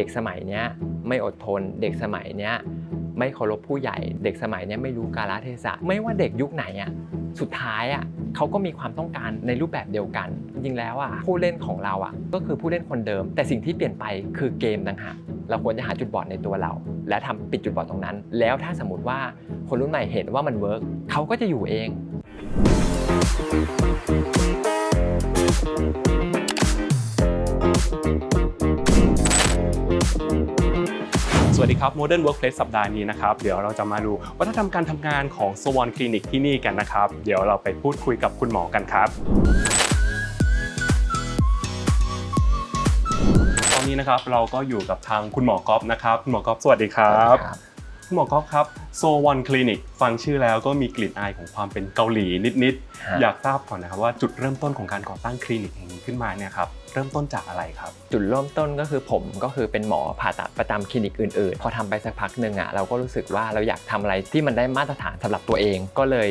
เด็กสมัยเนี้ยไม่อดทน เด็กสมัยเนี้ยไม่เคารพผู้ใหญ่ เด็กสมัยเนี้ยไม่รู้กาลเทศะไม่ว่าเด็กยุคไหนอะสุดท้ายอะเขาก็มีความต้องการในรูปแบบเดียวกัน จริงแล้วอะผู้เล่นของเราอะก็คือผู้เล่นคนเดิม แต่สิ่งที่เปลี่ยนไปคือเกมต่างหากเราควรจะหาจุดบอดในตัวเรา และทำปิดจุดบอดตรงนั้น แล้วถ้าสมมติว่าคนรุ่นใหม่เห็นว่ามันเวิร์กเขาก็จะอยู่เอง วัสดีครับ Modern Workplace สัปดาห์นี้นะครับ เดี๋ยวเราจะมาดูวัฒนธรรมการทำงานของ Swan Clinic ที่นี่กันนะครับ เดี๋ยวเราไปพูดคุยกับคุณหมอกันครับตอนนี้นะครับเราก็อยู่กับทางคุณหมอก๊อฟนะครับคุณหมอก๊อฟสวัสดีครับ หมอก๊อฟครับ s o One Clinic ฟังชื่อแล้วก็มีกลิ่นอายของความเป็นเกาหลีนิดๆ อยากทราบก่อนนะครับว่าจุดเริ่มต้นของการก่อตั้งคลินิกแห่งนี้ขึ้นมาเนี่ยครับเริ่มต้นจากอะไรครับ จุดเริ่มต้นก็คือผมก็คือเป็นหมอผ่าตัดประจำคลินิกอื่นๆ พอทำไปสักพักหนึ่งอะเราก็รู้สึกว่าเราอยากทำอะไรที่มันได้มาตรฐานสำหรับตัวเองก็เลย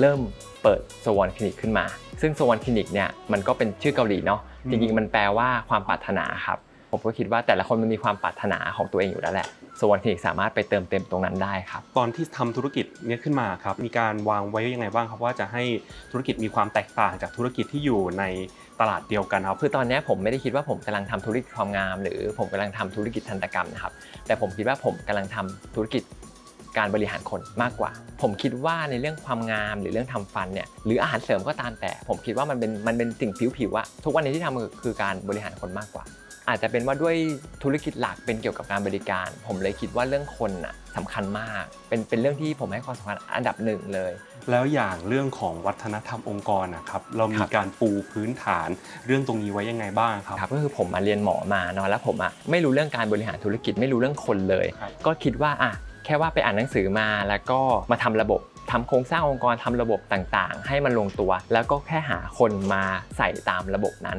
เริ่มเปิดสวอนคลินิกขึ้นมา ซึ่งสวอนคลินิกเนี่ยมันก็เป็นชื่อเกาหลีเนาะอืมจริงๆมันแปลว่าความปรารถนาครับผมก็คิดว่าแต่ละคนมันมีความปรารถนาของตัวเองอยู่แล้วแหละ สวอนคลินิกสามารถไปเติมเต็มตรงนั้นได้ครับ ตอนที่ทำธุรกิจเนี้ยขึ้นมาครับ มีการวางไว้ยังไงบ้างครับว่าจะให้ธุรกิจมีความแตกต่างจากธุรกิจที่อยู่ในตลาดเดียวกันครับ คือตอนเนี้ยผมไม่ได้คิดว่าผมกำลังทำธุรกิจความงาม หรือผมกำลังทำธุรกิจทันตกรรมนะครับ แต่ผมคิดว่าผมกำลังทำธุรกิจการบริหารคนมากกว่า ผมคิดว่าในเรื่องความงามหรือเรื่องทำฟันเนี่ยหรืออาหารเสริมก็ตามแต่ ผมคิดว่ามันเป็นมันเป็นสิ่งผิวๆอะทุกวันนี้ที่ทำคือคือการบริหารคนมากกว่า อาจจะเป็นว่าด้วยธุรกิจหลักเป็นเกี่ยวกับการบริการ ผมเลยคิดว่าเรื่องคนอะสำคัญมาก เป็นเป็นเรื่องที่ผมให้ความสำคัญอันดับหนึ่งเลย แล้วอย่างเรื่องของวัฒนธรรมองค์กรนะครับเรามีครับการปูพื้นฐานเรื่องตรงนี้ไว้ยังไงบ้างครับครับก็คือผมมาเรียนหมอมาเนาะแล้วผมอะไม่รู้เรื่องการบริหารธุรกิจไม่รู้เรื่องคนเลยครับก็คิดว่าอะแค่ว่าไปอ่านหนังสือมาแล้วก็มาทำระบบ ทำโครงสร้างองค์กรทำระบบต่างๆ ให้มันลงตัว แล้วก็แค่หาคนมาใส่ตามระบบนั้น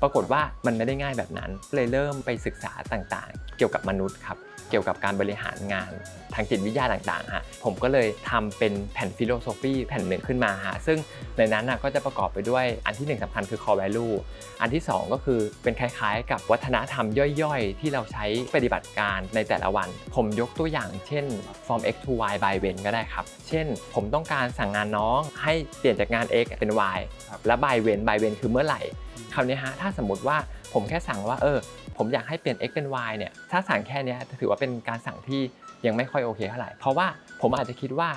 ปรากฏว่ามันไม่ได้ง่ายแบบนั้นเลยเริ่มไปศึกษาต่างๆ เกี่ยวกับมนุษย์ครับ เกี่ยวกับการบริหารงานทางจิตวิทยาต่างๆฮะผมก็เลยทำเป็นแผ่นฟิโลโซฟีแผ่นหนึ่งขึ้นมาฮะซึ่งในนั้นน่ะก็จะประกอบไปด้วยอันที่หนึ่งสำคัญคือ core value อันที่ 2 ก็คือเป็นคล้ายๆ กับวัฒนธรรมย่อยๆ ที่เราใช้ปฏิบัติการในแต่ละวัน ผมยกตัวอย่างเช่น form x to y by when ก็ได้ครับ เช่น ผมต้องการสั่งงานน้องให้เปลี่ยนจากงาน x เป็น y ครับและ by when by when คือเมื่อไหร่คราวนี้ฮะถ้าสมมติว่าผมแค่สั่งว่าเออ ผมอยากให้เปลี่ยน x เป็น y เนี่ยถ้าสั่งแค่เนี้ยถือว่าเป็นการสั่งที่ยังไม่ค่อยโอเคเท่าไหร่ เพราะว่าผมอาจจะคิดว่า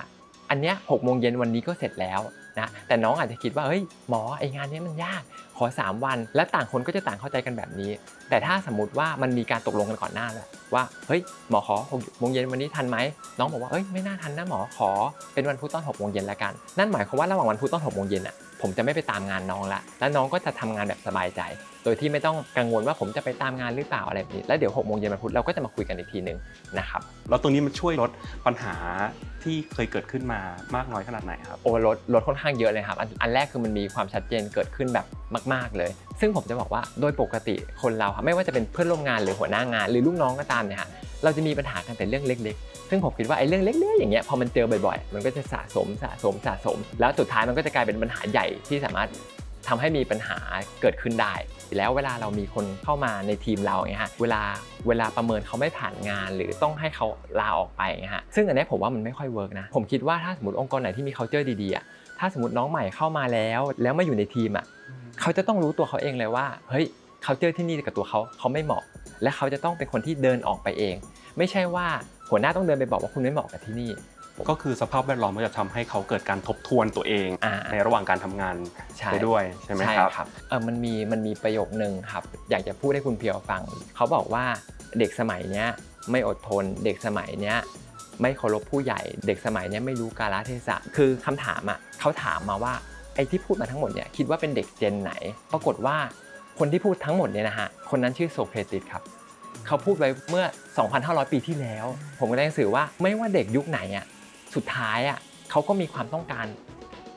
อันเนี้ยหกโมงเย็นวันนี้ก็เสร็จแล้วนะแต่น้องอาจจะคิดว่าเฮ้ยหมอไองานนี้มันยากขอ 3 วัน และต่างคนก็จะต่างเข้าใจกันแบบนี้ แต่ถ้าสมมติว่ามันมีการตกลงกันก่อนหน้าแล้วว่าเฮ้ยหมอขอหกโมงเย็นวันนี้ทันไหมน้องบอกว่าเอ้ยไม่น่าทันนะหมอขอเป็นวันพุธตอนหกโมงเย็นแล้วกันนั่นหมายความว่าระหว่างวันพุธตอนหกโมงเย็นอะผมจะไม่ไปตามงานน้องละแล้วน้องก็จะทำงานแบบสบายใจ โดยที่ไม่ต้องกังวลว่าผมจะไปตามงานหรือเปล่าอะไรแบบนี้ แล้วเดี๋ยว6โมงเย็นวันพุธเราก็จะมาคุยกันอีกทีหนึ่งนะครับ แล้วตรงนี้มันช่วยลดปัญหาที่เคยเกิดขึ้นมามากน้อยขนาดไหนครับ โอลดลดค่อนข้างเยอะเลยครับอันอันแรกคือมันมีความชัดเจนเกิดขึ้นแบบมาก ๆ เลย ซึ่งผมจะบอกว่าโดยปกติคนเราครับไม่ว่าจะเป็นเพื่อนร่วมงานหรือหัวหน้างาน หรือลูกน้องก็ตามเนี่ยฮะเราจะมีปัญหากันแต่เรื่องเล็ก ๆ ซึ่งผมคิดว่าไอ้เรื่องเล็ก ๆ อย่างเงี้ยพอมันเจอบ่อย ๆ มันก็จะสะสมสะสมสะสม แล้วสุดท้ายมันก็จะกลายเป็นปัญหาใหญ่ที่สามารถ ทำให้มีปัญหาเกิดขึ้นได้ แล้วเวลาเรามีคนเข้ามาในทีมเราเนี่ยฮะเวลาเวลาประเมินเขาไม่ผ่านงาน หรือต้องให้เขาลาออกไปเงี้ยฮะซึ่งอันเนี้ยผมว่ามันไม่ค่อยเวิร์กนะผมคิดว่าถ้าสมมติองค์กรไหนที่มี culture ดีๆอะถ้าสมมติน้องใหม่เข้ามาแล้ว แล้วมาอยู่ในทีมอะเขาจะต้องรู้ตัวเขาเองเลยว่าเฮ้ย culture ที่นี่กับตัวเขาเขาไม่เหมาะ และเขาจะต้องเป็นคนที่เดินออกไปเอง ไม่ใช่ว่าหัวหน้าต้องเดินไปบอกว่าคุณไม่เหมาะกับที่นี่ ก็คือสภาพแวดล้อมมันจะทำให้เขาเกิดการทบทวนตัวเองอ่าในระหว่างการทำงานใช่ไปด้วยใช่ไหมครับครับเออมันมีมันมีประโยคนึงครับ อยากจะพูดให้คุณเพียวฟัง เขาบอกว่าเด็กสมัยเนี้ยไม่อดทนเด็กสมัยเนี้ยไม่เคารพผู้ใหญ่ เด็กสมัยเนี้ยไม่รู้กาลเทศะ คือคำถามอะเขาถามมาว่าไอ้ที่พูดมาทั้งหมดเนี่ยคิดว่าเป็นเด็กเจนไหน ปรากฏว่าคนที่พูดทั้งหมดเนี่ยนะฮะคนนั้นชื่อโซเครติสครับเขาพูดไว้เมื่อ 2,500 ปีที่แล้ว ผมก็ได้หนังสือว่าไม่ว่าเด็กยุคไหนอะ สุดท้ายอะเขาก็มีความต้องการ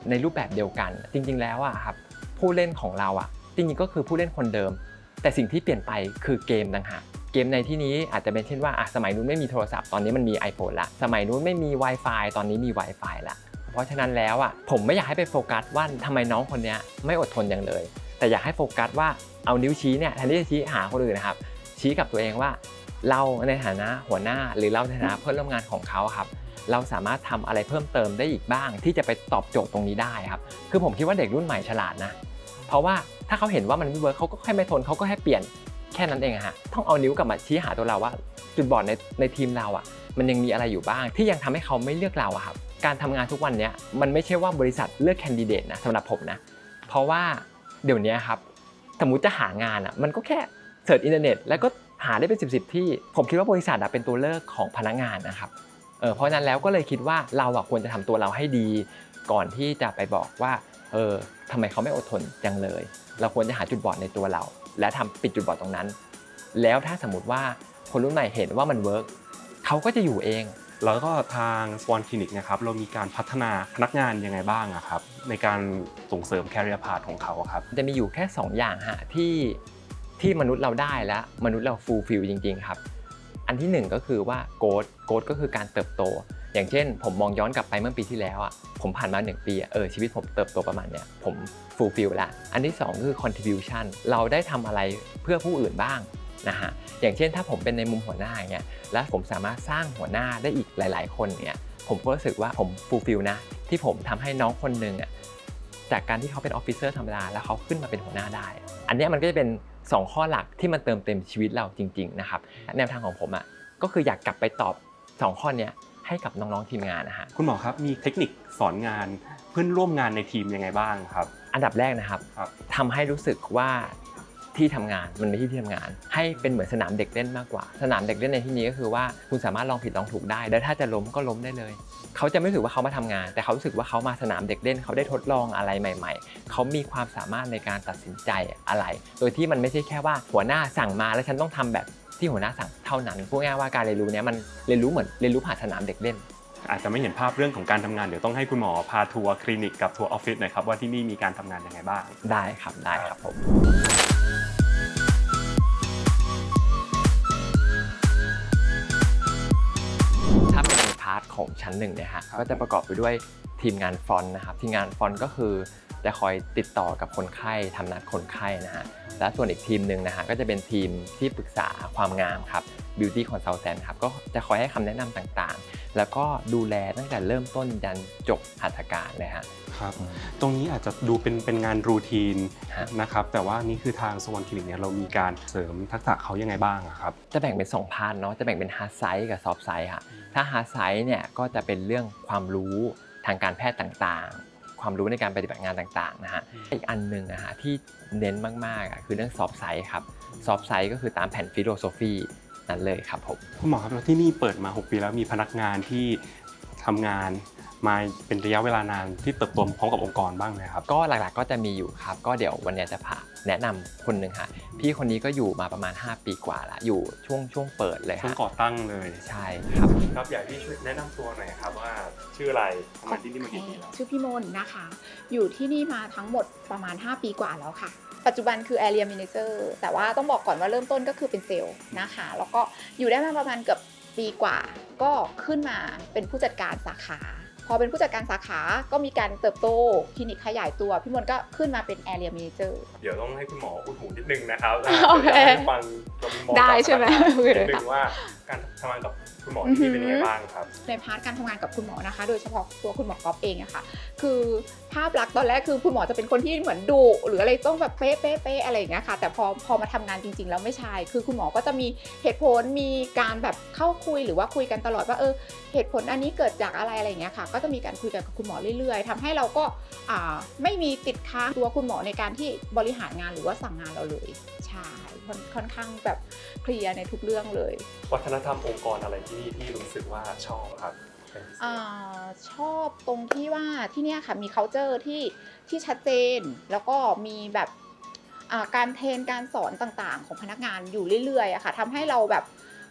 ในรูปแบบเดียวกัน จริง ๆ แล้วอะครับผู้เล่นของเราอะจริงๆก็คือผู้เล่นคนเดิม แต่สิ่งที่เปลี่ยนไปคือเกมต่างหากเกมในที่นี้อาจจะเป็นเช่นว่าอะสมัยนู้นไม่มีโทรศัพท์ตอนนี้มันมี iPhone ละ สมัยนู้นไม่มี Wi-Fi ตอนนี้มี Wi-Fi ละ เพราะฉะนั้นแล้วอะผมไม่อยากให้ไปโฟกัสว่าทำไมน้องคนนี้ไม่อดทนอย่างเลย แต่อยากให้โฟกัสว่าเอานิ้วชี้เนี่ยแทนที่จะชี้หาคนอื่นนะครับชี้กับตัวเองว่า เราในฐานะหัวหน้าหรือเราในฐานะเพื่อนร่วมงานของเขาครับ เราสามารถทำอะไรเพิ่มเติมได้อีกบ้าง ที่จะไปตอบโจทย์ตรงนี้ได้ครับ คือผมคิดว่าเด็กรุ่นใหม่ฉลาดนะ เพราะว่าถ้าเขาเห็นว่ามันไม่เวิร์คเขาก็แค่ไม่ทนเขาก็แค่เปลี่ยนแค่นั้นเองฮะต้องเอานิ้วกลับมาชี้หาตัวเราว่า จุดบอดในในทีมเราอะ มันยังมีอะไรอยู่บ้าง ที่ยังทำให้เขาไม่เลือกเราครับการทำงานทุกวันเนี้ยมันไม่ใช่ว่าบริษัทเลือกแคนดิเดตนะสำหรับผมนะ เพราะว่าเดี๋ยวนี้ครับ สมมติจะหางานอะมันก็แค่เสิร์ชอินเทอร์เน็ตแล้วก็ หาได้เป็นสิบสิบที่ ผมคิดว่าบริษัทอะเป็นตัวเลือกของพนักงานนะครับเออเพราะฉะนั้นแล้วก็เลยคิดว่าเราอะควรจะทำตัวเราให้ดี ก่อนที่จะไปบอกว่าเออทำไมเขาไม่อดทนจังเลย เราควรจะหาจุดบอดในตัวเรา และทำปิดจุดบอดตรงนั้น แล้วถ้าสมมติว่าคนรุ่นใหม่เห็นว่ามันเวิร์กเขาก็จะอยู่เองแล้วก็ทาง Swan Clinic นะครับเรามีการพัฒนาพนักงานยังไงบ้างอะครับในการส่งเสริม career path ของเขาอะครับจะมีอยู่แค่ 2 อย่างฮะที่ ที่มนุษย์เราได้และมนุษย์เราฟูลฟิลจริง ๆ ครับ อันที่หนึ่งก็คือว่าโกดโกดก็คือการเติบโต อย่างเช่น ผมมองย้อนกลับไปเมื่อปีที่แล้วอะผมผ่านมา 1 ปีเออชีวิตผมเติบโตประมาณเนี้ยผมฟูลฟิลละอันที่ 2 คือ contribution เราได้ทำอะไรเพื่อผู้อื่นบ้างนะฮะอย่างเช่นถ้าผมเป็นในมุมหัวหน้าเงี้ยและผมสามารถสร้างหัวหน้าได้อีกหลาย ๆ คนเนี่ยผมก็รู้สึกว่าผมฟูลฟิลนะที่ผมทำให้น้องคนหนึ่งอะ จากการที่เขาเป็นออฟฟิเซอร์ธรรมดาแล้วเขาขึ้นมาเป็นหัวหน้าได้ อันเนี้ยมันก็จะเป็น 2 ข้อหลักที่มันเติมเต็มชีวิตเราจริงๆนะครับแนวทางของผมอะก็คืออยากกลับไปตอบ 2 ข้อเนี้ยให้กับน้องๆทีมงานนะฮะคุณหมอครับมีเทคนิคสอนงานเพื่อนร่วมงานในทีมยังไงบ้างครับ อันดับแรกนะครับครับทำให้รู้สึกว่า ที่ทำงานมันไม่ใช่ที่ทำงาน ให้เป็นเหมือนสนามเด็กเล่นมากกว่า สนามเด็กเล่นในที่นี้ก็คือว่าคุณสามารถลองผิดลองถูกได้ แล้วถ้าจะล้มก็ล้มได้เลย เขาจะไม่รู้สึกว่าเขามาทำงาน แต่เขารู้สึกว่าเขามาสนามเด็กเล่นเขาได้ทดลองอะไรใหม่ ๆ เขามีความสามารถในการตัดสินใจอะไร โดยที่มันไม่ใช่แค่ว่าหัวหน้าสั่งมาแล้วฉันต้องทำแบบที่หัวหน้าสั่งเท่านั้นพูดง่ายๆว่าการเรียนรู้เนี้ยมันเรียนรู้เหมือนเรียนรู้ผ่านสนามเด็กเล่นอาจจะไม่เห็นภาพเรื่องของการทำงานเดี๋ยวต้องให้คุณหมอพาทัวร์คลินิกกับทัวร์ออฟฟิศหน่อยครับว่าที่นี่มีการทำงานยังไงบ้าง ได้ครับได้ครับผม ในพาร์ทของชั้นหนึ่งเนี่ยฮะครับก็จะประกอบไปด้วยทีมงานฟรอนต์นะครับทีมงานฟรอนต์ก็คือจะคอยติดต่อกับคนไข้ทำนัดคนไข้นะฮะและส่วนอีกทีมหนึ่งนะฮะก็จะเป็นทีมที่ปรึกษาความงามครับ beauty consultant ครับก็จะคอยให้คำแนะนำต่างๆ แล้วก็ดูแลตั้งแต่เริ่มต้นยันจบหัตถการเลยฮะครับตรงนี้อาจจะดูเป็นเป็นงานรูทีนฮะนะครับแต่ว่านี่คือทางสวอนคลินิกเนี่ยเรามีการเสริมทักษะเขายังไงบ้างอะครับจะแบ่งเป็น 2 พาร์ทเนาะจะแบ่งเป็น hard side กับ soft side ค่ะ ถ้า hard side เนี่ยก็จะเป็นเรื่องความรู้ทางการแพทย์ต่างๆ ความรู้ในการปฏิบัติงานต่างๆนะฮะอีกอันหนึ่งนะฮะที่เน้นมากๆอะคือเรื่อง soft side ครับ soft side ก็คือตามแผ่นฟิโลโซฟีนั่นเลยครับผมคุณหมอครับแล้วที่นี่เปิดมา 6 ปีแล้วมีพนักงานที่ทำงาน มาเป็นระยะเวลานานที่เติบโตพร้อมกับองค์กรบ้างไหมครับ ก็หลักๆก็จะมีอยู่ครับ ก็เดี๋ยววันเนี้ยจะพาแนะนำคนหนึ่งฮะพี่คนนี้ก็อยู่มาประมาณ 5 ปีกว่าละอยู่ช่วงช่วงเปิดเลยช่วงฮะก่อตั้งเลยใช่ครับครับอยากให้ช่วยแนะนำตัวหน่อยครับว่าชื่ออะไรทำงานที่นี่มากี่ปีแล้วชื่อพี่มนต์นะคะ อยู่ที่นี่มาทั้งหมดประมาณ 5 ปีกว่าแล้วค่ะปัจจุบันคือ Area Manager แต่ว่าต้องบอกก่อนว่าเริ่มต้นก็คือเป็นเซลล์นะคะ แล้วก็อยู่ได้มาประมาณเกือบปีกว่า ก็ขึ้นมาเป็นผู้จัดการสาขา พอเป็นผู้จัดการสาขาก็มีการเติบโตคลินิกขยายตัว พี่มนต์ก็ขึ้นมาเป็น Area Manager เดี๋ยวต้องให้คุณหมออุดหูนิดนึงนะครับโอเคดี๋ยวให้ฟังเรามุมมองได้ใช่ไหมจากโอเคนิดนึงว่าการทำงานกับคุณหมอที่นี่เป็นยังไงบ้างครับในพาร์ทการทำงานกับคุณหมอนะคะ โดยเฉพาะตัวคุณหมอกอฟเองอะค่ะ คือภาพลักษณ์ตอนแรกคือคุณหมอจะเป็นคนที่เหมือนดุหรืออะไรต้องแบบเป๊ะเป๊ะเป๊ะอะไรอย่างเงี้ยค่ะ แต่พอพอมาทำงานจริง ๆ แล้วไม่ใช่ คือคุณหมอก็จะมีเหตุผลมีการแบบเข้าคุยหรือว่าคุยกันตลอดว่าเออเหตุผลอันนี้เกิดจากอะไรอะไรอย่างเงี้ยค่ะ ก็จะมีการคุยกันกับคุณหมอเรื่อย ๆทำให้เราก็อ่าไม่มีติดค้างตัวคุณหมอในการที่บริหารงานหรือว่าสั่งงานเราเลยใช่ค่อนค่อนข้างแบบเคลียร์ในทุกเรื่องเลย วัฒนธรรมองค์กรอะไรที่นี่ที่รู้สึกว่าชอบครับ อาชอบตรงที่ว่าที่เนี่ยค่ะมี culture ที่ที่ชัดเจน แล้วก็มีแบบอ่าการเทรนการสอนต่างๆ ของพนักงานอยู่เรื่อยๆอะค่ะทำให้เราแบบ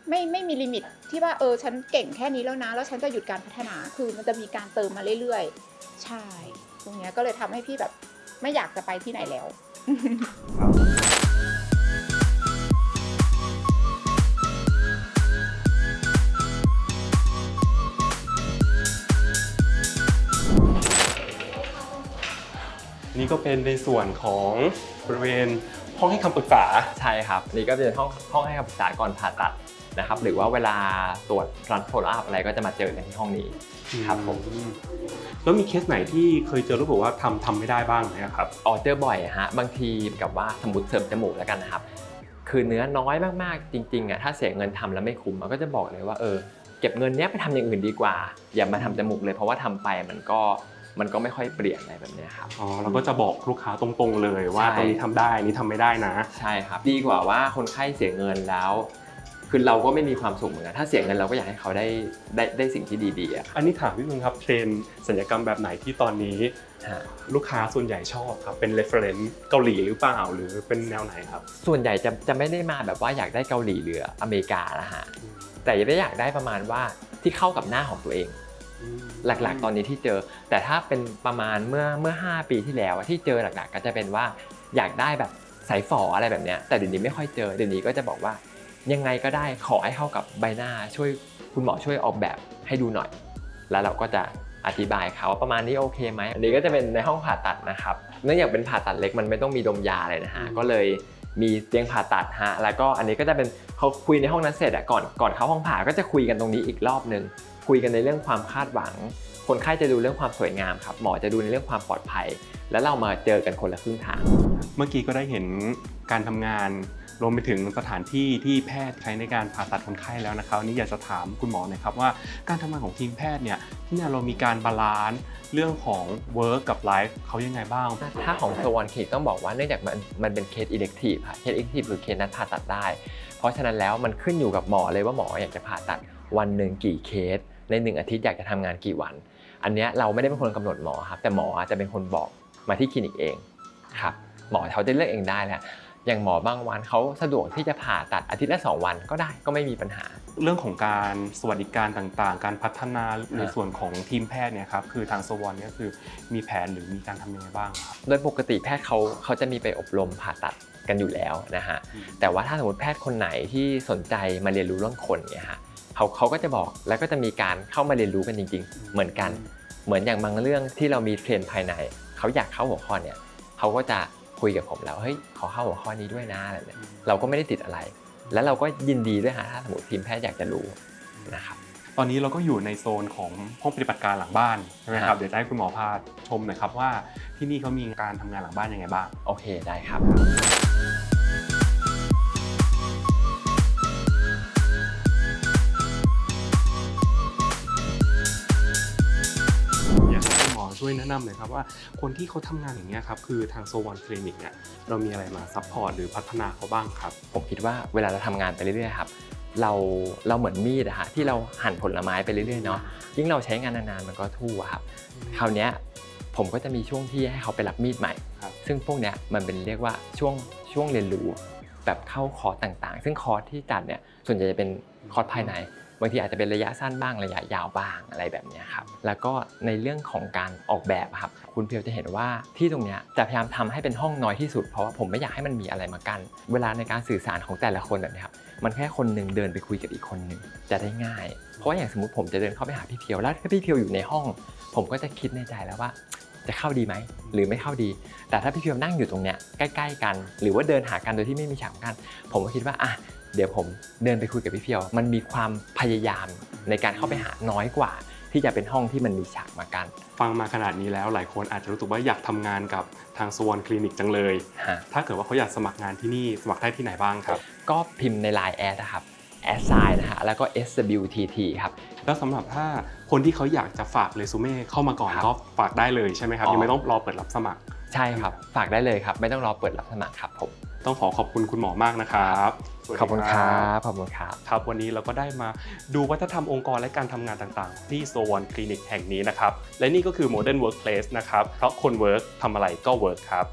ไม่ไม่มีลิมิตที่ว่าเออฉันเก่งแค่นี้แล้วนะ แล้วฉันจะหยุดการพัฒนาคือมันจะมีการเติมมาเรื่อยๆ ใช่ ตรงเนี้ยก็เลยทำให้พี่แบบไม่อยากจะไปที่ไหนแล้ว นี่ก็เป็นในส่วนของบริเวณห้องให้คำปรึกษา ใช่ครับ นี่ก็จะเป็นห้องห้องให้คำปรึกษาก่อนผ่าตัดนะครับ หรือว่าเวลาตรวจรันโฟล์อัพอะไรก็จะมาเจอกันที่ห้องนี้ครับผมอืแล้วมีเคสไหนที่เคยเจอแล้วบอกว่าทำทำไม่ได้บ้างไหมครับออเจอบ่อยอะฮะบางทีกับว่าสมมติเสริมจมูกแล้วกันนะครับ คือเนื้อน้อยมากๆจริงๆอะถ้าเสียเงินทำแล้วไม่คุ้มมันก็จะบอกเลยว่าเออเก็บเงินเนี้ยไปทำอย่างอื่นดีกว่า อย่ามาทำจมูกเลยเพราะว่าทำไปมันก็ มันก็ไม่ค่อยเปลี่ยนอะไรแบบเนี้ยครับอ๋อเราก็จะบอกลูกค้าตรงๆเลยว่าใช่ตรงนี้ทำได้อันนี้ทำไม่ได้นะ ใช่ครับ ดีกว่าว่าคนไข้เสียเงินแล้ว คือเราก็ไม่มีความสุขเหมือนกันถ้าเสียเงินเราก็อยากให้เขาได้ได้ได้สิ่งที่ดีๆอะอันนี้ถามนิดนึงครับเทรนด์ศัลยกรรมแบบไหนที่ตอนนี้ฮะ ลูกค้าส่วนใหญ่ชอบครับเป็น reference เกาหลีหรือเปล่าหรือเป็นแนวไหนครับ ส่วนใหญ่จะจะไม่ได้มาแบบว่าอยากได้เกาหลีหรืออเมริกานะฮะ แต่จะได้อยากได้ประมาณว่าที่เข้ากับหน้าของตัวเอง หลักๆ ตอนนี้ที่เจอ แต่ถ้าเป็นประมาณเมื่อเมื่อ 5 ปีที่แล้วอะที่เจอหลักๆ ก็จะเป็นว่าอยากได้แบบสายฝออะไรแบบเนี้ยแต่เดี๋ยวนี้ไม่ค่อยเจอเดี๋ยวนี้ก็จะบอกว่า ยังไงก็ได้ขอให้เข้ากับใบหน้าช่วยคุณหมอช่วยออกแบบให้ดูหน่อย แล้วเราก็จะอธิบายเขาว่าประมาณนี้โอเคไหมอันนี้ก็จะเป็นในห้องผ่าตัดนะครับเนื่องจากเป็นผ่าตัดเล็กมันไม่ต้องมีดมยาเลยนะฮะก็เลยมีเตียงผ่าตัดฮะแล้วก็อันนี้ก็จะเป็นเขาคุยในห้องนั้นเสร็จอะก่อนก่อนเข้าห้องผ่าก็จะคุยกันตรงนี้อีกรอบหนึ่ง คุยกันในเรื่องความคาดหวัง คนไข้จะดูเรื่องความสวยงามครับหมอจะดูในเรื่องความปลอดภัย แล้วเรามาเจอกันคนละครึ่งทาง เมื่อกี้ก็ได้เห็นการทำงานรวมไปถึงสถานที่ที่แพทย์ใช้ในการผ่าตัดคนไข้แล้วนะครับวันนี้อยากจะถามคุณหมอหน่อยครับว่าการทำงานของทีมแพทย์เนี่ยที่เนี่ยเรามีการบาลานซ์เรื่องของ work กับ life เขายังไงบ้าง ถ้าของโซวันคลินิกต้องบอกว่าเนื่องจากมันมันเป็นเคสอิเล็กทีฟค่ะเคสอิเล็กทีฟคือเคสนัดผ่าตัดได้ เพราะฉะนั้นแล้วมันขึ้นอยู่กับหมอเลยว่าหมออยากจะผ่าตัดวันหนึ่งกี่เคส ในหนึ่งอาทิตย์อยากจะทำงานกี่วัน อันเนี้ยเราไม่ได้เป็นคนกำหนดหมอครับแต่หมอจะเป็นคนบอกมาที่คลินิกเองครับหมอเขาจะเลือกเองได้แหละอย่างหมอบางวันเขาสะดวกที่จะผ่าตัดอาทิตย์ละสองวันก็ได้ก็ไม่มีปัญหา เรื่องของการสวัสดิการต่างๆ การพัฒนาในส่วนของทีมแพทย์เนี่ยครับคือทางสวอนเนี่ยคือมีแผนหรือมีการทำยังไงบ้างครับโดยปกติแพทย์เขาเขาจะมีไปอบรมผ่าตัดกันอยู่แล้วนะฮะแต่ว่าถ้าสมมติแพทย์คนไหนที่สนใจมาเรียนรู้เรื่องคนเนี่ยฮะ เขาเขาก็จะบอกแล้วก็จะมีการเข้ามาเรียนรู้กันจริง ๆ เหมือนกัน เหมือนอย่างบางเรื่องที่เรามีเทรนภายใน เขาอยากเข้าหัวข้อเนี่ยเขาก็จะคุยกับผมแล้วเฮ้ยขอเข้าหัวข้อนี้ด้วยนะอะไรเนี่ยเราก็ไม่ได้ติดอะไร แล้วเราก็ยินดีด้วยฮะถ้าสมมติทีมแพทย์อยากจะรู้นะครับตอนนี้เราก็อยู่ในโซนของห้องปฏิบัติการหลังบ้านใช่ไหมคครัรับบเดี๋ยวจะให้คุณหมอพาชมหน่อยครับว่าที่นี่เขามีการทำงานหลังบ้านยังไงบ้างโอเคได้ครับ ช่วยแนะนำหน่อยครับว่าคนที่เขาทำงานอย่างเงี้ยครับคือทางโซวันคลินิกเนี่ยเรามีอะไรมาซัพพอร์ตหรือพัฒนาเขาบ้างครับ ผมคิดว่าเวลาเราทำงานไปเรื่อยๆครับเราเราเหมือนมีดอะฮะที่เราหั่นผลไม้ไปเรื่อยๆเนาะยิ่งเราใช้งานนานๆมันก็ทู่อะครับคราวเนี้ยผมก็จะมีช่วงที่ให้เขาไปรับมีดใหม่ ครับ ซึ่งพวกเนี้ยมันเป็นเรียกว่าช่วงช่วงเรียนรู้แบบเข้าคอร์สต่างๆ ซึ่งคอร์สที่จัดเนี่ยส่วนใหญ่จะเป็นคอร์สภายใน บางทีอาจจะเป็นระยะสั้นบ้างระยะยาวบ้างอะไรแบบนี้ครับแล้วก็ในเรื่องของการออกแบบครับคุณเพียวจะเห็นว่าที่ตรงนี้จะพยายามทำให้เป็นห้องน้อยที่สุดเพราะว่าผมไม่อยากให้มันมีอะไรมากั้นเวลาในการสื่อสารของแต่ละคนแบบเนี้ยครับมันแค่คนหนึ่งเดินไปคุยกับอีกคนหนึ่งจะได้ง่าย เพราะว่าอย่างสมมติผมจะเดินเข้าไปหาพี่เพียวแล้วถ้าพี่เพียวอยู่ในห้อง ผมก็จะคิดในใจแล้วว่าจะเข้าดีไหมหรือไม่เข้าดี แต่ถ้าพี่เพียวนั่งอยู่ตรงเนี้ยใกล้ ๆ กัน หรือว่าเดินหากันโดยที่ไม่มีฉากกัน ผมก็คิดว่าอะ เดี๋ยวผมเดินไปคุยกับพี่เพียว มันมีความพยายามในการเข้าไปหาน้อยกว่า ที่จะเป็นห้องที่มันมีฉากมากั้นฟังมาขนาดนี้แล้วหลายคนอาจจะรู้สึกว่าอยากทำงานกับทางสวอนคลินิกจังเลยฮะถ้าเกิดว่าเขาอยากสมัครงานที่นี่สมัครได้ที่ไหนบ้างครับ ก็พิมพ์ใน Line แอดนะครับแอดไซน์นะฮะแล้วก็ SWTT ครับแล้วสำหรับถ้าคนที่เขาอยากจะฝากเรซูเม่เข้ามาก่อนครับก็ฝากได้เลยใช่ไหมครับอ๋อยังไม่ต้องรอเปิดรับสมัคร ใช่ครับฝากได้เลยครับ ไม่ต้องรอเปิดรับสมัครครับผม ต้องขอขอบคุณคุณหมอมากนะครับสวัสดีขอบคุณครับขอบคุณครับ ครับ วันนี้เราก็ได้มาดูวัฒนธรรมองค์กรและการทำงานต่างๆ ที่โซวอนคลินิกแห่งนี้นะครับ และนี่ก็คือ Modern Workplace นะครับ เพราะคน work ทำอะไรก็ work ครับ